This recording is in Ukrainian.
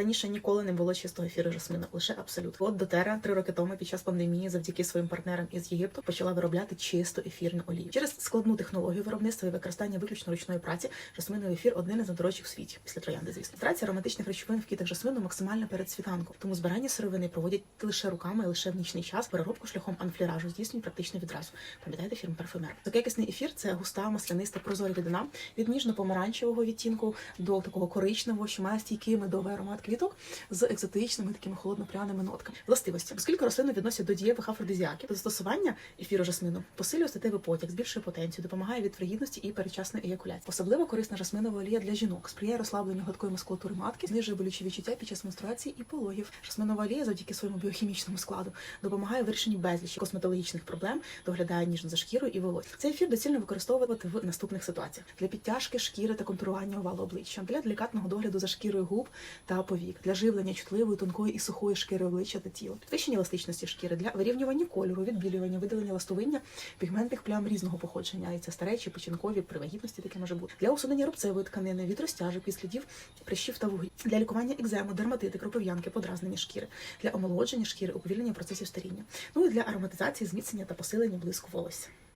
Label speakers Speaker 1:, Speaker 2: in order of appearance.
Speaker 1: Раніше ніколи не було чистого ефіру жасмину, лише абсолют. От дотера три роки тому під час пандемії, завдяки своїм партнерам із Єгипту, почала виробляти чисту ефірну олію. Через складну технологію виробництва і використання виключно ручної праці жасминовий ефір один із найдорожчих в світі після троянди. Звісно, Трація ароматичних речовин в кітах жасмину максимально перед світанком, тому збирання сировини проводять лише руками лише в нічний час. Переробку шляхом анфліражу здійснюють практично відразу. Пам'ятаєте фірм парфюмер? Такий ефір це густа масляниста прозора рідина від ніжно-помаранчевого відтінку до такого коричневого, що має стійкий медовий аромат квіток з екзотичними такими холодно-пряними нотками. Властивості, оскільки рослину відносять до дієвих афродизіаків, то застосування ефіру жасмину посилює статевий потяг, збільшує потенцію, допомагає від вагітності і передчасної еякуляції. Особливо корисна жасминова олія для жінок, сприяє розслабленню гладкої мускулатури матки, знижує болючі відчуття під час менструації і пологів. Жасминова олія завдяки своєму біохімічному складу допомагає в вирішенні безлічі косметологічних проблем, доглядає ніжно за шкірою і волоссям. Цей ефір доцільно використовувати в наступних ситуаціях для підтяжки шкіри та контурування овалу обличчя, для делікатного догляду за шкірою губ та повік, для живлення чутливої, тонкої і сухої шкіри обличчя та тіла, підвищення еластичності шкіри для вирівнювання кольору, відбілювання, видалення ластовиння, пігментних плям різного походження, і це старечі, печінкові, при вагітності таке може бути. Для усунення рубцевої тканини, від розтяжок і слідів прищів та вуглі, для лікування екзему, дерматити, кропив'янки, подразнення шкіри, для омолодження шкіри, уповільнення процесів старіння, ну і для ароматизації, зміцнення та посилення блиску волосся.